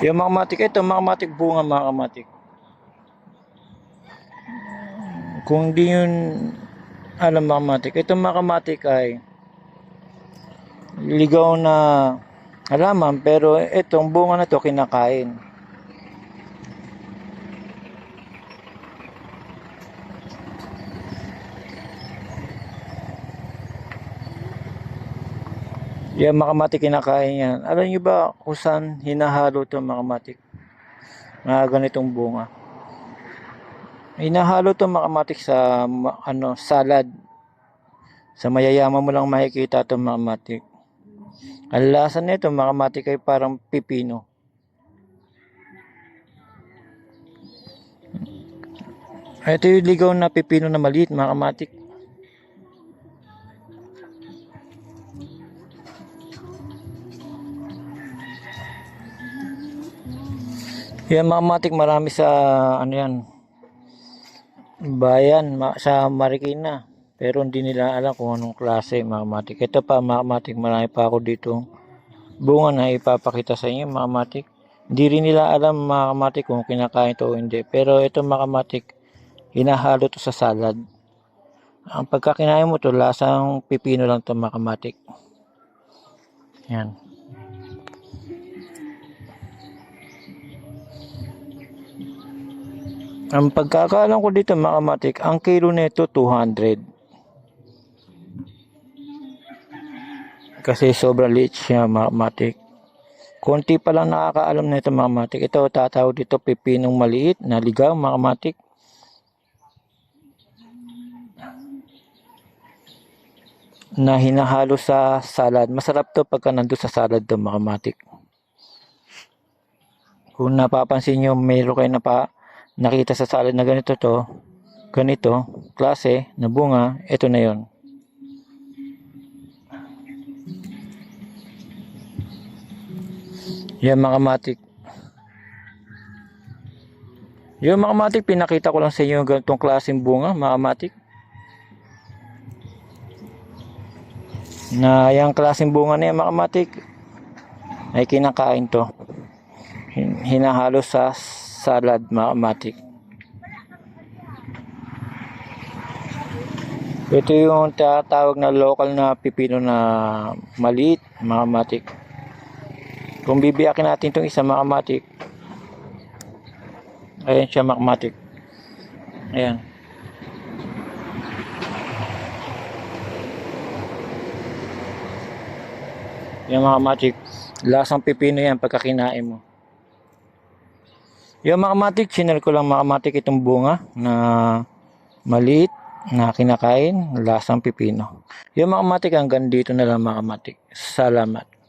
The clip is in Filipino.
Yung mga matik, ito mga matik bunga mga matik. Kung di yun alam mga matik, ito mga matik ay ligaw na halaman pero itong bunga na to kinakain. Yan mga matik kinakain yan. Alam nyo ba kung saan hinahalo itong mga matik? Mga ganitong bunga. Hinahalo itong mga matik sa ano, salad. Sa mayayaman mo lang makikita itong mga matik. Ang lasa nito mga matik ay parang pipino. Ito yung ligaw na pipino na maliit mga Yan mga matik marami sa ano yan bayan sa Marikina pero hindi nila alam kung anong klase mga matik. Ito pa mga matik marami pa ako dito bunga na ipapakita sa inyo mga matik. Hindi rin nila alam mga matik kung kinakain to o hindi. Pero ito mga matik hinahalo to sa salad. Ang pagkakinain mo to lasang pipino lang to mga matik. Yan. Ang pagkakaalam ko dito mga ang kilo nito 200. Kasi sobrang liit siya mga. Konti pa lang nakakaalam nito mga. Ito tatawag dito pipinong maliit na ligaw mga. Na hinahalo sa salad. Masarap to pagka nandun sa salad to mga matik. Kung napapansin nyo, mayroon kayo na pa nakita sa salad na ganito to, ganito, klase na bunga, ito na yon. Yan mga matik. Yung mga matik, pinakita ko lang sa inyo yung ganitong klaseng bunga, mga matik. Na yung klaseng bunga na yan, mga matik, ay kinakain to. Hin- Hinahalo sa salad, matik. Ito yung tatawag na local na pipino na maliit, mga matik. Kung bibiyakin natin itong isa, mga matik, ayan siya, mga matik. Ayan. Yung mga matik, lasang pipino yan pagka kinain mo. Yung mga matik, sinel ko lang mga matik itong bunga na maliit na kinakain, lasang pipino. Yung mga matik hanggang dito na lang mga matik. Salamat.